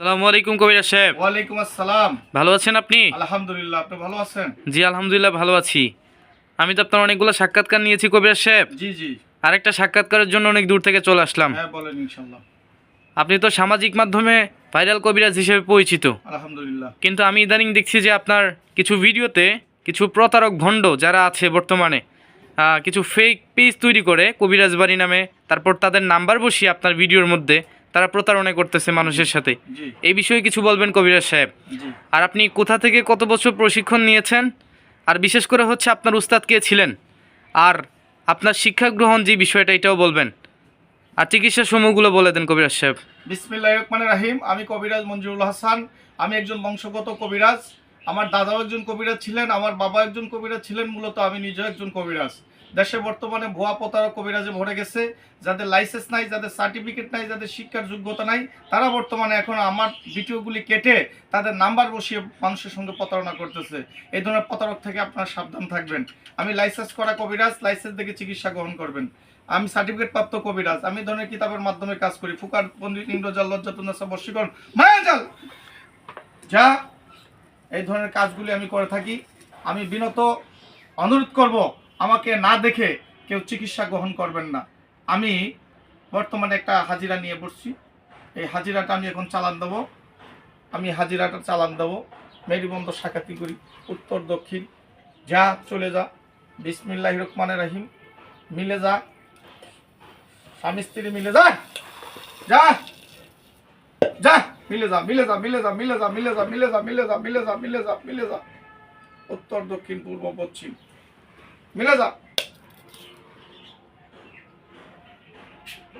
সালামু আলাইকুম কবিরা সাহেব। ওয়ালাইকুম আসসালাম। ভালো আছেন আপনি? আলহামদুলিল্লাহ আপনি ভালো আছেন? জি আলহামদুলিল্লাহ ভালো আছি। আমি তো আপনার অনেকগুলো সাক্ষাৎকার নিয়েছি কবিরা সাহেব। জি জি। আরেকটা সাক্ষাৎকারের জন্য অনেক দূর থেকে চলে আসলাম। হ্যাঁ বলেন আপনি তো সামাজিক মাধ্যমে ভাইরাল কবিরাজ হিসেবে পরিচিত। আলহামদুলিল্লাহ। কিন্তু আমি ইদানিং দেখছি যে আপনার কিছু ভিডিওতে কিছু প্রতারক ভণ্ড যারা আছে বর্তমানে কিছু ফেক পেজ তৈরি করে কবিরাজ বাড়ি নামে তারপর তাদের নাম্বার বসিয়ে আপনার ভিডিওর মধ্যে তারা প্রতারণা করতেছে মানুষের সাথে। এই বিষয়ে কিছু বলবেন কবিরাজ সাহেব? আর আপনি কোথা থেকে কত বছর প্রশিক্ষণ নিয়েছেন? আর বিশেষ করে হচ্ছে আপনার উস্তাদ কে ছিলেন? আর আপনার শিক্ষা গ্রহণ যে বিষয়টা এটাও বলবেন। আর চিকিৎসা সমূহগুলো বলে দেন কবিরাজ সাহেব। বিসমিল্লাহ রহমান রাহিম। আমি কবিরাজ মঞ্জুরুল হাসান। আমি একজন বংশগত কবিরাজ। আমার দাদাও একজন কবিরাজ ছিলেন, আমার বাবা একজন কবিরাজ ছিলেন, মূলত আমি নিজেও একজন কবিরাজ। দেশে বর্তমানে ভুয়া প্রতারক কবিরাজে ভরে গেছে, যাদের লাইসেন্স নাই, যাদের সার্টিফিকেট নাই, যাদের শিক্ষার যোগ্যতা নাই, তারা বর্তমানে এখন আমার ভিডিওগুলি কেটে তাদের নাম্বার বসিয়ে মানুষের সঙ্গে প্রতারণা করতেছে। এই ধরনের প্রতারক থেকে আপনারা সাবধান থাকবেন। আমি লাইসেন্স করা কবিরাজ লাইসেন্স দেখে চিকিৎসা গ্রহণ করবেন। আমি সার্টিফিকেট প্রাপ্ত কবিরাজ, আমি ধরনের কিতাবের মাধ্যমে কাজ করি। ফুকার, পন্ডিত ইন্দ্রজাল লজ্জাতুন্নাসা বর্ষীকরণ মায়াজাল! যা এই ধরনের কাজগুলি আমি করে থাকি। আমি বিনত অনুরোধ করব, আমাকে না দেখে কেউ চিকিৎসা গ্রহণ করবেন না। আমি বর্তমানে একটা হাজিরা নিয়ে বসছি। এই হাজিরাটা আমি এখন চালান দেবো। আমি হাজিরাটা চালান দেবো মেরিবন্ধ সাকাতি করি, উত্তর, দক্ষিণ। যা চলে যা। বিসমিল্লাহ রহমানের রাহিম। মিলে যা। স্বামী স্ত্রী মিলে যা। যা। যা। মিলে যা মিলে যা মিলে যা মিলে যা মিলে যা মিলে যা মিলে যা মিলে যা মিলে যা মিলে যা উত্তর দক্ষিণ পূর্ব পশ্চিম মিলে যা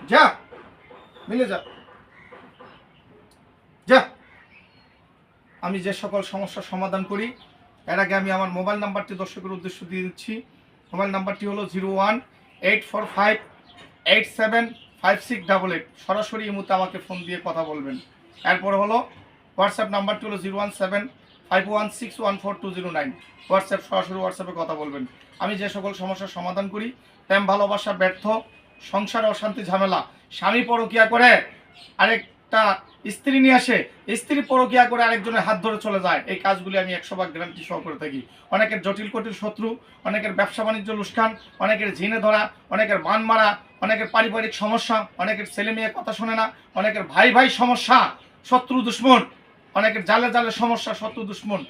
যা মিলে যা যা আমি যে সকল সমস্যার সমাধান করি এর আগে আমি আমার মোবাইল নাম্বারটি দর্শকের উদ্দেশ্য দিয়ে দিচ্ছি মোবাইল নাম্বারটি হলো zero one eight four five eight seven five six double eight সরাসরি এই মুহূর্তে আমাকে ফোন দিয়ে কথা বলবেন এরপর হলো হোয়াটসঅ্যাপ নাম্বারটি হলো zero one seven five one six one four two zero nine WhatsApp সরাসরি হোয়াটসঅ্যাপে কথা বলবেন। আমি যে সকল সমস্যার সমাধান করি, প্রেম, ভালোবাসা, ব্যর্থ, সংসারে অশান্তি, ঝামেলা, স্বামী পরকিয়া করে আরেকটা স্ত্রী নিয়ে আসে, স্ত্রী পরকিয়া করে আরেকজনের হাত ধরে চলে যায়, এই কাজগুলি আমি একশো ভাগ গ্যারান্টি সহ করে থাকি। অনেকের জটিল কটিল শত্রু, অনেকের ব্যবসা বাণিজ্য লুস্কান, অনেকের ঝিনে ধরা, অনেকের বান মারা, অনেকের পারিবারিক সমস্যা, অনেকের ছেলে মেয়ে কথা শোনে না, অনেকের ভাই ভাই সমস্যা। শত্রু দুশ্মন, অনেকের জালে জালে সমস্যা, শত্রু দুশ্মন,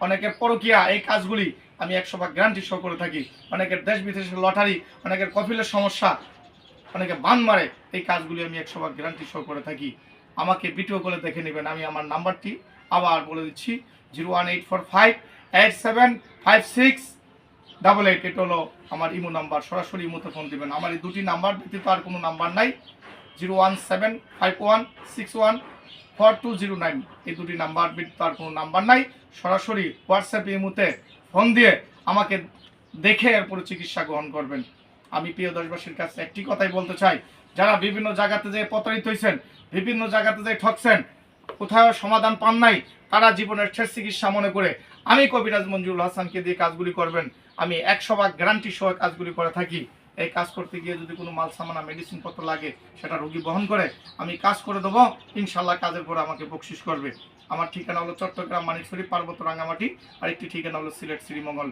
অনেকের পরকিয়া, এই কাজগুলি আমি একশো ভাগ গ্যারান্টি সহ করে থাকি। অনেকের দেশ বিদেশের লটারি, অনেকের কপিলের সমস্যা, অনেকে বান মারে, এই কাজগুলি আমি একশো ভাগ গ্যারান্টি সহ করে থাকি। আমাকে ভিডিও করে দেখে নেবেন, আমি আমার নাম্বারটি আবার বলে দিচ্ছি, zero one eight four five, eight seven, five six, double eight, এটা হলো আমার ইমো নাম্বার। সরাসরি ইমোতে ফোন দিবেন। আমার এই দুটি নাম্বার ব্যতীত আর কোনো নাম্বার নাই, zero one seven five one six one four two zero nine এই দুটি নাম্বার আর কোনো নাম্বার নাই। সরাসরি হোয়াটসঅ্যাপ ইমোতে ফোন দিয়ে আমাকে দেখে এরপরে চিকিৎসা গ্রহণ করবেন। আমি প্রিয় দেশবাসীর কাছে একটি কথাই বলতে চাই। যারা বিভিন্ন জায়গাতে যে প্রতারিত হয়েছেন বিভিন্ন জায়গাতে যে ঠকছেন, কোথাও সমাধান পান নাই, তারা জীবনের শেষ চিকিৎসা মনে করে আমি কবিরাজ মঞ্জুরুল হাসানকে দিয়ে কাজগুলি করবেন। আমি একশো ভাগ গ্যারান্টি সহ কাজগুলি করে থাকি। এই কাজ করতে গিয়ে যদি কোনো মাল সামানা মেডিসিন পত্র লাগে, সেটা রোগী বহন করে, আমি কাজ করে দেবো ইনশাল্লাহ কাজের পরে আমাকে বকশিস করবে। আমার ঠিকানা হলো চট্টগ্রাম মানিকছড়ি, পার্বত্য রাঙ্গামাটি আরেকটি ঠিকানা হলো সিলেট শ্রীমঙ্গল।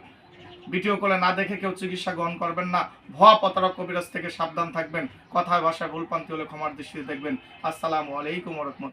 ভিডিও কলে না দেখে কেউ চিকিৎসা গ্রহণ করবেন না, ভয়া প্রতারক কবিরাজ থেকে সাবধান থাকবেন, কথায় ভাষায় ভুলপান্তি হলে ক্ষমার দৃষ্টিতে দেখবেন। আসসালামু আলাইকুম রহমত